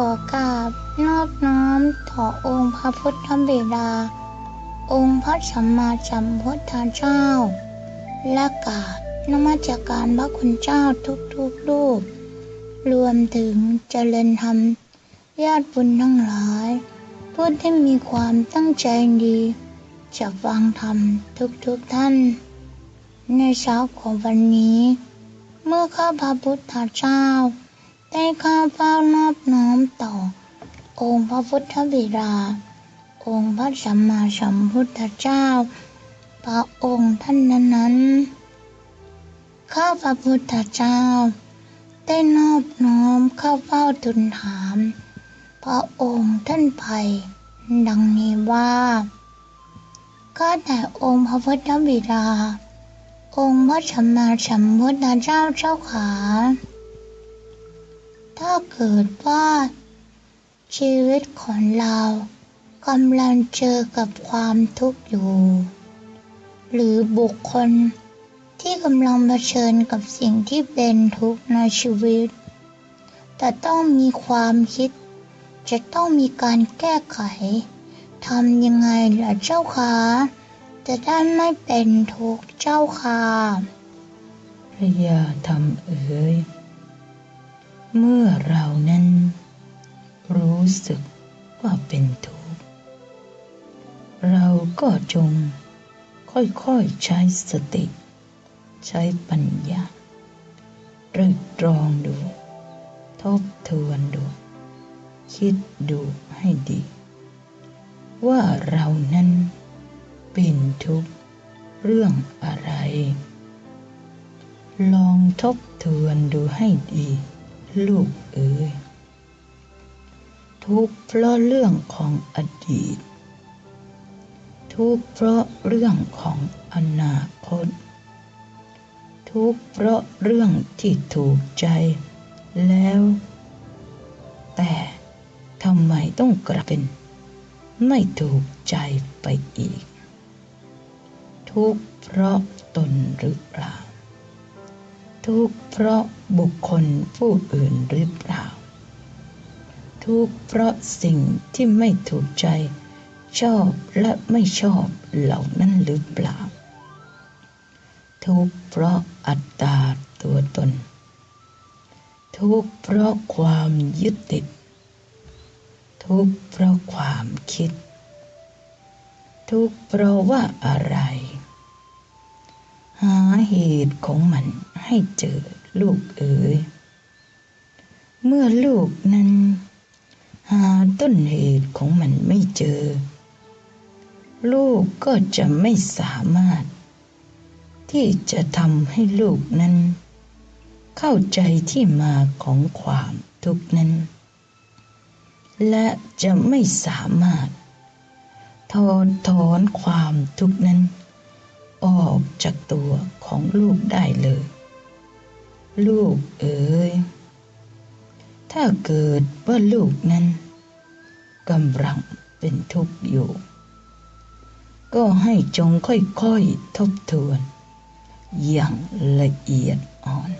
ขอกราบนอบน้อมต่อองค์พระพุทธบิดา องค์พระสัมมาสัมพุทธเจ้า และกราบนมัสการพระคุณเจ้าทุกๆรูป รวมถึงเจริญธรรมญาติบุญทั้งหลายผู้ที่มีความตั้งใจดีจะฟังธรรมทุกๆท่าน ในเช้าของวันนี้ เมื่อข้าพระพุทธเจ้า ได้ข้าเฝ้านอบน้อมต่อ องค์พระพุทธบิดา องค์พระสัมมาสัมพุทธเจ้า พระองค์ท่านนั้นๆข้าพระพุทธเจ้า ได้นอบน้อมเข้าเฝ้าทูลถาม พระองค์ท่านไปดังนี้ว่าข้าแต่องค์พระพุทธบิดา องค์พระสัมมาสัมพุทธเจ้าเจ้าขา ถ้าเกิดว่า ชีวิตของเรากำลังเจอกับความทุกข์อยู่ หรือบุคคลที่กำลังเผชิญกับสิ่งที่เป็นทุกข์ในชีวิต แต่ต้องมีความคิด จะต้องมีการแก้ไขทำยังไงล่ะเจ้าคะจะได้ไม่เป็นทุกข์เจ้าค่ะพระยาธรรมเอ๋ย เมื่อเรานั้น รู้สึกว่าเป็นทุกข์ เราก็จงค่อยๆใช้สติ ใช้ปัญญาตรึกตรองดู ทบทวนดู คิดดูให้ดี ว่าเรานั้นเป็นทุกข์เรื่องอะไร ลองทบทวนดูให้ดี ลูกเอ๋ยทุกเพราะเรื่องของอดีต ทุกเพราะเรื่องของอนาคต ทุกเพราะเรื่องที่ถูกใจแล้ว แต่ทำไมต้องกลับเป็นไม่ถูกใจไปอีก ทุกเพราะตนหรือเปล่า ทุกข์เพราะบุคคลผู้อื่นหรือเปล่า ทุกข์เพราะสิ่งที่ไม่ถูกใจ ชอบและไม่ชอบเหล่านั้นหรือเปล่า ทุกข์เพราะอัตตาตัวตน ทุกข์เพราะความยึดติด ทุกข์เพราะความคิด ทุกข์เพราะว่าอะไร หาเหตุของมันให้เจอลูกเอ๋ย เมื่อลูกนั้น หาต้นเหตุของมันไม่เจอ ลูกก็จะไม่สามารถ ที่จะทำให้ลูกนั้น เข้าใจที่มาของความทุกข์นั้น และจะไม่สามารถถอนถอนความทุกข์นั้น ออกจากตัวของลูกได้เลย ลูกเอ๋ย ถ้าเกิดว่าลูกนั้นกำลังเป็นทุกข์อยู่ ก็ให้จงค่อยๆทบทวน อย่างละเอียดอ่อน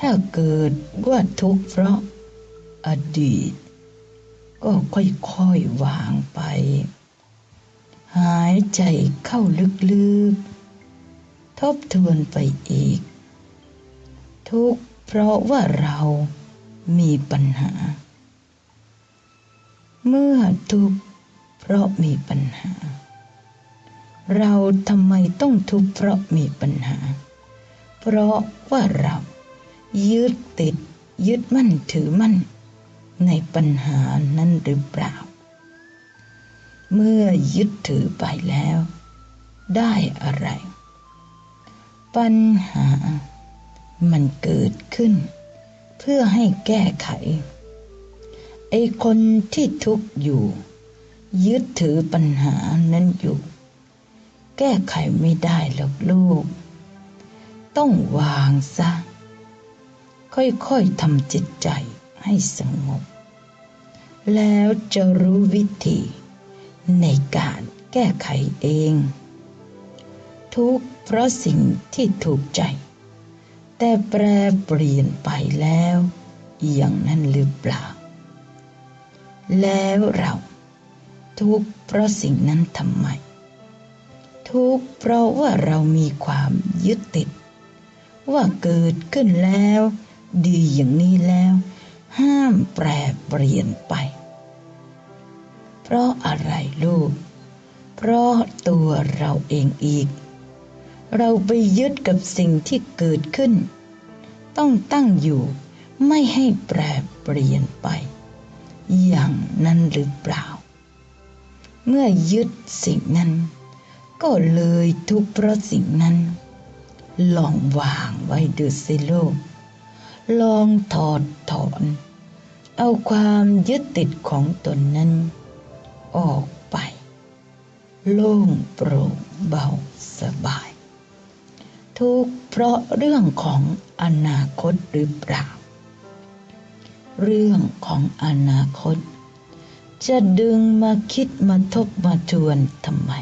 ถ้าเกิดว่าทุกข์เพราะอดีต ก็ค่อยๆวางไป หายใจเข้าลึกๆ ทบทวนไปอีก ทุกเพราะว่าเรามีปัญหา เมื่อทุกเพราะมีปัญหา เราทำไมต้องทุกเพราะมีปัญหา เพราะว่าเรายึดติดยึดมั่นถือมั่นในปัญหานั้นหรือเปล่า เมื่อยึดถือไปแล้ว ได้อะไร ปัญหามันเกิดขึ้น เพื่อให้แก้ไข ไอ้คนที่ทุกข์อยู่ ยึดถือปัญหานั้นอยู่ แก้ไขไม่ได้หรอกลูก ต้องวางซะ ค่อยๆทำจิตใจให้สงบ แล้วจะรู้วิธี ในการแก้ไขเอง ทุกเพราะสิ่งที่ถูกใจ แต่แปรเปลี่ยนไปแล้วอย่างนั้นหรือเปล่า แล้วเราทุกเพราะสิ่งนั้นทำไม ทุกเพราะว่าเรามีความยึดติด ว่าเกิดขึ้นแล้ว ดีอย่างนี้แล้ว ห้ามแปรเปลี่ยนไป เพราะอะไรลูก เพราะตัวเราเองอีก เราไปยึดกับสิ่งที่เกิดขึ้น ต้องตั้งอยู่ไม่ให้แปรเปลี่ยนไป อย่างนั้นหรือเปล่า เมื่อยึดสิ่งนั้น ก็เลยทุกข์เพราะสิ่งนั้น ลองวางไว้ดูสิโลกลองถอดถอน เอาความยึดติดของตนนั้น ออกไป โล่งโปร่งเบาสบาย ทุกเพราะเรื่องของอนาคตหรือเปล่า เรื่องของอนาคต จะดึงมาคิดมาทบมาทวนทำไม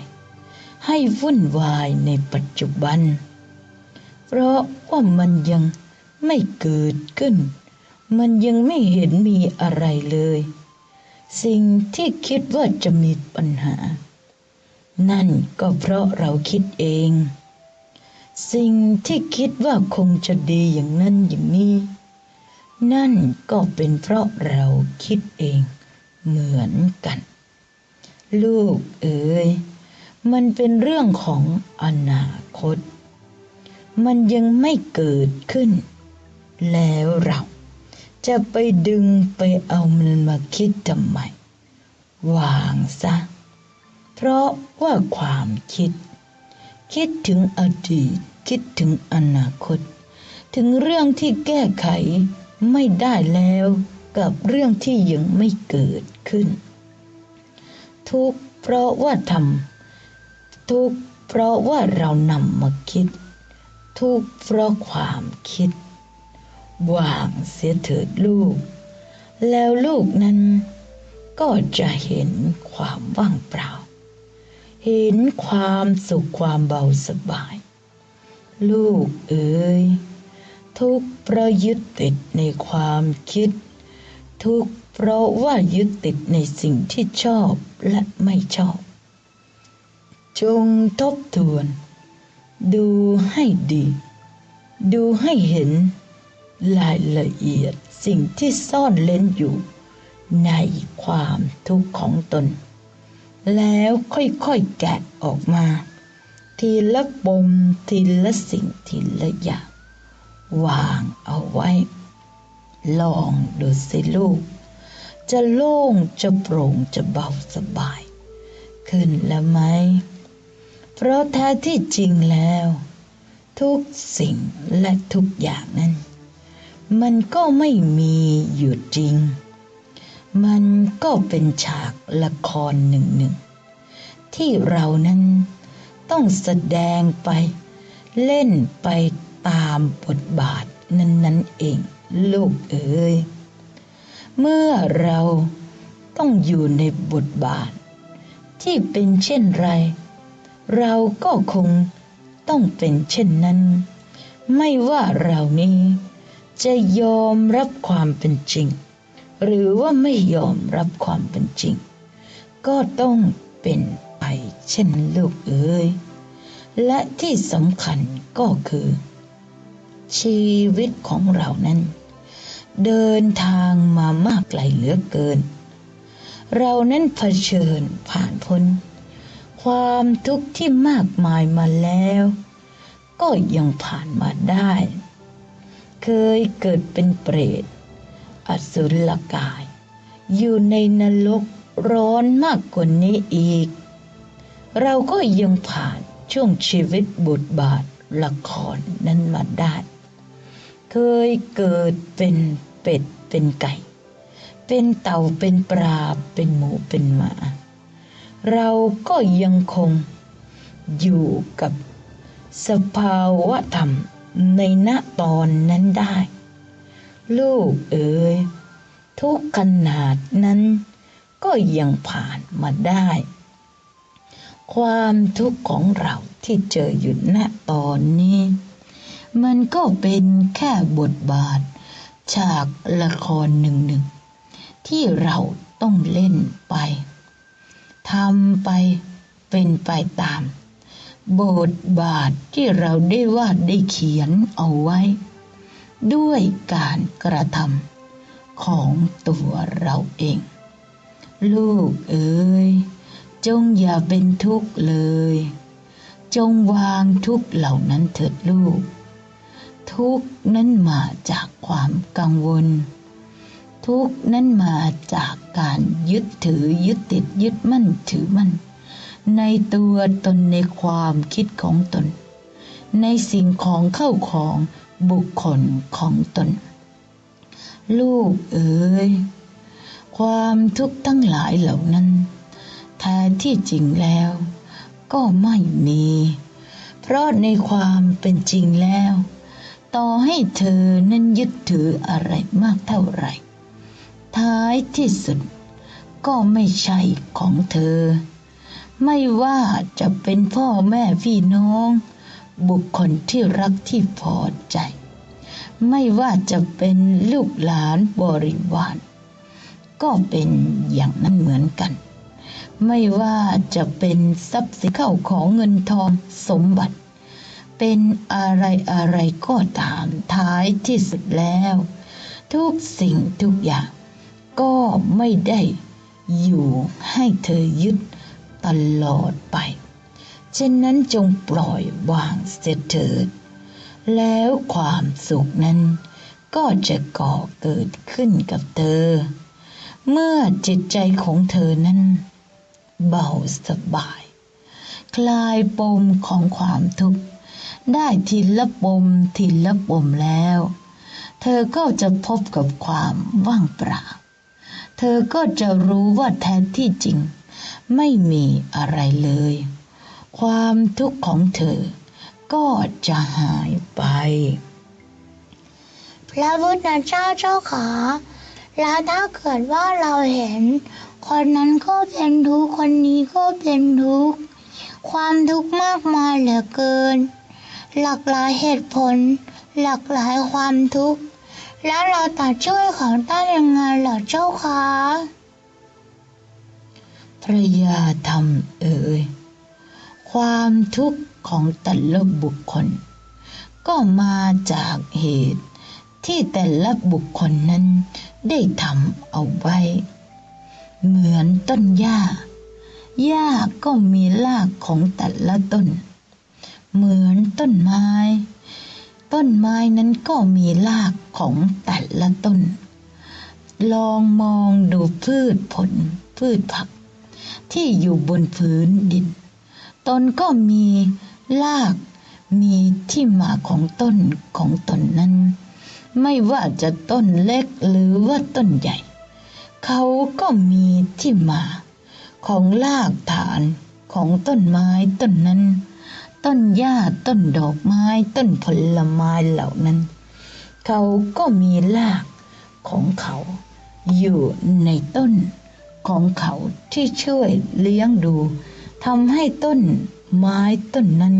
ให้วุ่นวายในปัจจุบัน เพราะว่ามันยังไม่เกิดขึ้น มันยังไม่เห็นมีอะไรเลย สิ่งที่คิดว่าจะมีปัญหา นั่นก็เพราะเราคิดเอง สิ่งที่คิดว่าคงจะดีอย่างนั้นอย่างนี้ นั่นก็เป็นเพราะเราคิดเองเหมือนกัน ลูกเอ๋ยมันเป็นเรื่องของอนาคต มันยังไม่เกิดขึ้น แล้วเรา จะไปดึงไปเอามันมาคิดทำไม วางซะ เพราะว่าความคิด คิดถึงอดีต คิดถึงอนาคต ถึงเรื่องที่แก้ไขไม่ได้แล้วกับเรื่องที่ยังไม่เกิดขึ้น ทุกเพราะว่าทำทุกเพราะว่าเรานำมาคิด ทุกเพราะความคิด วางเสียเถิดลูก แล้วลูกนั้นก็จะเห็นความว่างเปล่า เห็นความสุขความเบาสบาย ลูกเอ๋ยทุกข์เพราะยึดติดในความคิด ทุกเพราะว่ายึดติดในสิ่งที่ชอบและไม่ชอบ จงทบทวน ดูให้ดี ดูให้เห็น รายละเอียดสิ่งที่ซ่อนเล้นอยู่ ในความทุกข์ของตน แล้วค่อยๆแกะออกมา ทีละปมทีละสิ่งทีละอย่างวางเอาไว้ ลองดูสิลูก จะโล่งจะโปร่งจะเบาสบาย ขึ้นแล้วไหม เพราะแท้ที่จริงแล้ว ทุกสิ่งและทุกอย่างนั้น มันก็ไม่มีอยู่จริง มันก็เป็นฉากละครหนึ่งหนึ่งที่เรานั้นต้องแสดงไปเล่นไปตามบทบาทนั้นนั่นเองลูกเอ๋ยเมื่อเราต้องอยู่ในบทบาท ที่เป็นเช่นไร เราก็คงต้องเป็นเช่นนั้น ไม่ว่าเรานี้ จะยอมรับความเป็นจริง หรือว่าไม่ยอมรับความเป็นจริง ก็ต้องเป็นไปเช่นลูกเอ๋ยและที่สำคัญก็คือ ชีวิตของเรานั้น เดินทางมามากไกลเหลือเกิน เรานั้นเผชิญผ่านพ้น ความทุกข์ที่มากมายมาแล้ว ก็ยังผ่านมาได้ เคยเกิดเป็นเปรต อสุรกาย อยู่ในนรกร้อนมากกว่านี้อีก เราก็ยังผ่านช่วงชีวิตบทบาทละครนั้นมาได้ เคยเกิดเป็นเป็ดเป็นไก่ เป็นเต่าเป็นปลาเป็นหมูเป็นหมา เราก็ยังคงอยู่กับสภาวะธรรม ในณตอนนั้นได้ ลูกเอ๋ยทุกขนาดนั้นก็ยังผ่านมาได้ ความทุกข์ของเราที่เจออยู่ณตอนนี้ มันก็เป็นแค่บทบาท ฉากละครหนึ่งหนึ่งที่เราต้องเล่นไปทำไปเป็นไปตาม บทบาทที่เราได้วาดได้เขียนเอาไว้ ด้วยการกระทำของตัวเราเอง ลูกเอ๋ยจงอย่าเป็นทุกข์เลย จงวางทุกข์เหล่านั้นเถิดลูก ทุกข์นั้นมาจากความกังวล ทุกข์นั้นมาจากการยึดถือยึดติดยึดมั่นถือมั่น ในตัวตนในความคิดของตน ในสิ่งของเข้าของบุคคลของตน ลูกเอ๋ยความทุกข์ทั้งหลายเหล่านั้นแท้ที่จริงแล้ว ก็ไม่มี เพราะในความเป็นจริงแล้ว ต่อให้เธอนั้นยึดถืออะไรมากเท่าไหร่ ท้ายที่สุดก็ไม่ใช่ของเธอ ไม่ว่าจะเป็นพ่อแม่พี่น้อง บุคคลที่รักที่พอใจ ไม่ว่าจะเป็นลูกหลานบริวาร ก็เป็นอย่างนั้นเหมือนกัน ไม่ว่าจะเป็นทรัพย์สินเข้าของเงินทองสมบัติ เป็นอะไรอะไรก็ตามท้ายที่สุดแล้ว ทุกสิ่งทุกอย่างก็ไม่ได้อยู่ให้เธอยึด ตลอดไปฉะนั้นจงปล่อยวางเสียเถิด แล้วความสุขนั้นก็จะก่อเกิดขึ้นกับเธอ เมื่อจิตใจของเธอนั้น เบาสบาย คลายปมของความทุกข์ได้ทีละปมทีละปมแล้ว เธอก็จะพบกับความว่างเปล่า เธอก็จะรู้ว่าแท้ที่จริง ไม่มีอะไรเลย ความทุกข์ของเธอ ก็จะหายไป พระพุทธเจ้าเจ้าขาแล้วถ้าเกิดว่าเราเห็น คนนั้นก็เป็นทุกข์คนนี้ก็เป็นทุกข์ความทุกข์มากมายเหลือเกิน หลากหลายเหตุผล หลากหลายความทุกข์ แล้วเราจะช่วยเขาได้ยังไงเหรอเจ้าคะ พระยาธรรมเอ่ยความทุกข์ของแต่ละบุคคล ก็มาจากเหตุ ที่แต่ละบุคคลนั้นได้ทำเอาไว้ เหมือนต้นหญ้าหญ้าก็มีรากของแต่ละต้น เหมือนต้นไม้ ต้นไม้นั้นก็มีรากของแต่ละต้น ลองมองดูพืชผลพืชผัก ที่อยู่บนพื้นดินต้นก็มีรากมีที่มาของต้นของตนนั้น ไม่ว่าจะต้นเล็กหรือว่าต้นใหญ่ เขาก็มีที่มาของรากฐานของต้นไม้ต้นนั้น ต้นหญ้าต้นดอกไม้ต้นผลไม้เหล่านั้น เขาก็มีรากของเขาอยู่ในต้น ของเขาที่ช่วยเลี้ยงดูทำให้ต้นไม้ต้นนั้น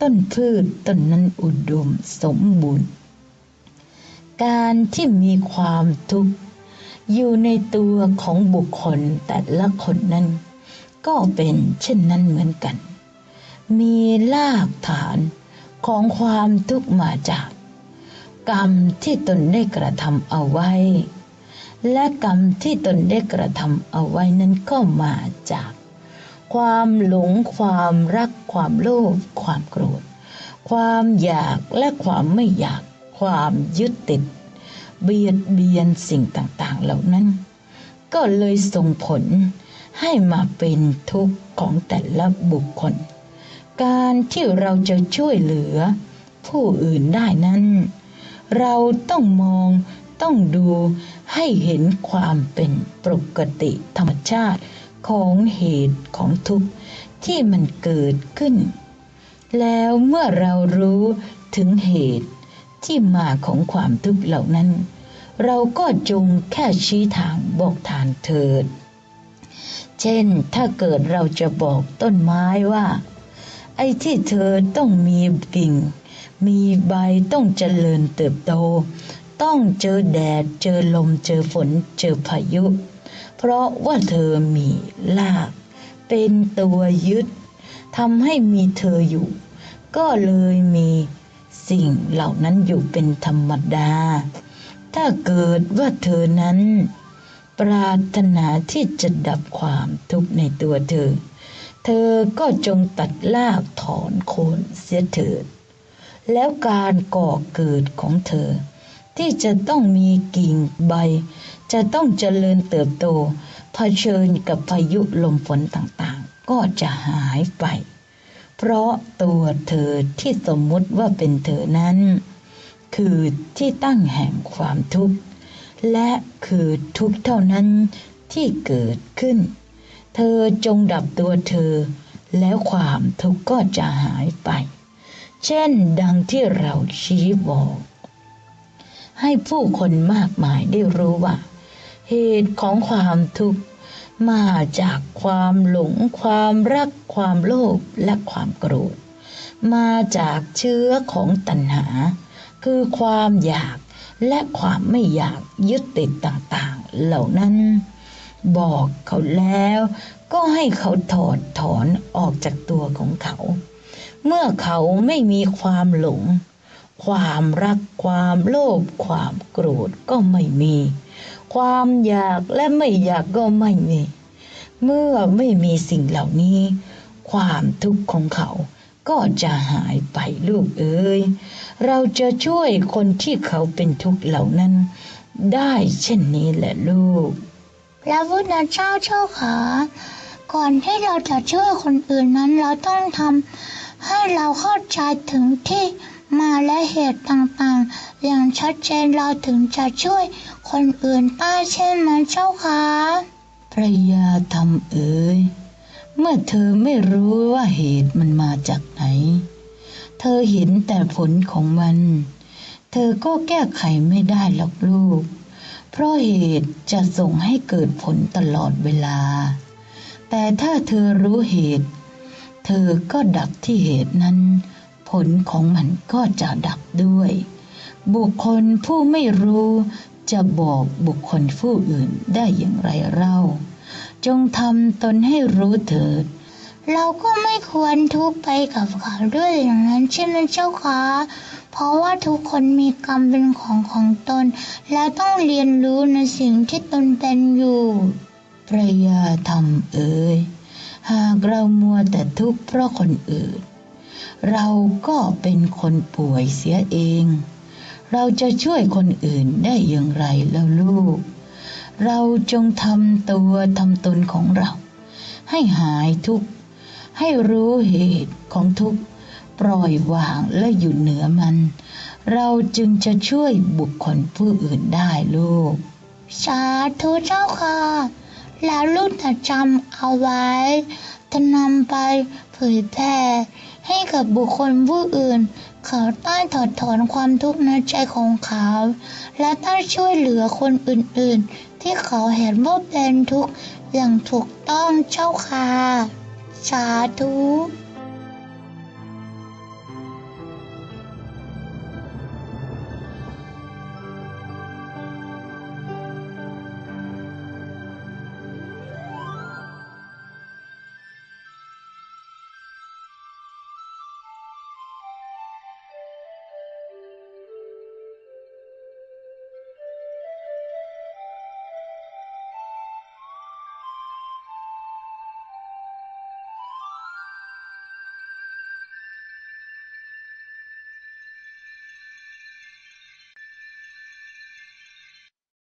ต้นพืชต้นนั้นอุดมสมบูรณ์ การที่มีความทุกข์อยู่ในตัวของบุคคลแต่ละคนนั้น ก็เป็นเช่นนั้นเหมือนกัน มีรากฐานของความทุกข์มาจาก กรรมที่ตนได้กระทำเอาไว้ และกรรมที่ตนได้กระทำเอาไว้นั้นก็มาจาก ความหลงความรัก ความโลภความโกรธ ความอยากและความไม่อยาก ความยึดติด เบียดเบียนสิ่งต่างๆ เหล่านั้น ก็เลยส่งผลให้มาเป็นทุกข์ของแต่ละบุคคล การที่เราจะช่วยเหลือผู้อื่นได้นั้น เราต้องมอง ต้องดูให้เห็นความเป็นปกติธรรมชาติของเหตุของทุกข์ที่มันเกิดขึ้น แล้วเมื่อเรารู้ถึงเหตุที่มาของความทุกข์เหล่านั้น เราก็จงแค่ชี้ทางบอกทางเถิด เช่นถ้าเกิดเราจะบอกต้นไม้ว่า ไอ้ที่เธอต้องมีกิ่ง มีใบต้องเจริญเติบโต ต้องเจอแดด เจอลม เจอฝน เจอพายุ เพราะว่าเธอมีลาก เป็นตัวยึดทำให้มีเธออยู่ ก็เลยมีสิ่งเหล่านั้นอยู่เป็นธรรมดา ถ้าเกิดว่าเธอนั้น ปรารถนาที่จะดับความทุกข์ในตัวเธอ เธอก็จงตัดลากถอนโคนเสียเถิด แล้วการก่อเกิดของเธอ ที่จะต้องมีกิ่งใบ จะต้องเจริญเติบโตเผชิญกับพายุลมฝนต่างๆ ก็จะหายไป เพราะตัวเธอที่สมมุติว่าเป็นเธอนั้น คือที่ตั้งแห่งความทุกข์ และคือทุกข์เท่านั้นที่เกิดขึ้น เธอจงดับตัวเธอ แล้วความทุกข์ก็จะหายไป เช่นดังที่เราชี้บอก ให้ผู้คนมากมายได้รู้ว่า เหตุของความทุกข์มาจากความหลง ความรัก ความโลภและความโกรธ มาจากเชื้อของตัณหา คือความอยากและความไม่อยากยึดติดต่างๆ เหล่านั้น บอกเขาแล้วก็ให้เขาถอดถอนออกจากตัวของเขา เมื่อเขาไม่มีความหลง ความรัก ความโลภความโกรธก็ไม่มี ความอยากและไม่อยากก็ไม่มี เมื่อไม่มีสิ่งเหล่านี้ ความทุกข์ของเขาก็จะหายไปลูกเอ๋ยเราจะช่วยคนที่เขาเป็นทุกข์เหล่านั้น ได้เช่นนี้แหละลูก พระพุทธเจ้าเจ้าขาก่อนที่เราจะช่วยคนอื่นนั้นเราต้องทำให้เราเข้าใจถึงที่ มาและเหตุต่างๆ อย่างชัดเจนเราถึงจะช่วยคนอื่นได้ใช่ไหมเจ้าคะพระยาธรรมเอ๋ยเมื่อเธอไม่รู้ว่าเหตุมันมาจากไหน เธอเห็นแต่ผลของมัน เธอก็แก้ไขไม่ได้หรอกลูก เพราะเหตุจะส่งให้เกิดผลตลอดเวลา แต่ถ้าเธอรู้เหตุ เธอก็ดับที่เหตุนั้น ผลของมันก็จะดับด้วย บุคคลผู้ไม่รู้จะบอกบุคคลผู้อื่นได้อย่างไรเล่า จงทำตนให้รู้เถิด เราก็ไม่ควรทุกไปกับเขาด้วยอย่างนั้นใช่ไหมเจ้าคะเพราะว่าทุกคนมีกรรมเป็นของของตน และต้องเรียนรู้ในสิ่งที่ตนเป็นอยู่พระยาธรรมเอ๋ยหากเรามัวแต่ทุกข์เพราะคนอื่น เราก็เป็นคนป่วยเสียเอง เราจะช่วยคนอื่นได้อย่างไรแล้วลูก เราจงทำตัวทำตนของเรา ให้หายทุกข์ ให้รู้เหตุของทุกข์ ปล่อยวางและอยู่เหนือมัน เราจึงจะช่วยบุคคลผู้อื่นได้ลูก สาธุเจ้าค่ะแล้วลูกจะจำเอาไว้ จะนำไปเผยแพร่ ให้กับบุคคลผู้อื่น เขาใต้ถอดถอนความทุกข์ในใจของเขา และใต้ช่วยเหลือคนอื่นๆ ที่เขาเห็นว่าเป็นทุกข์อย่างถูกต้องเจ้าค่ะ สาธุ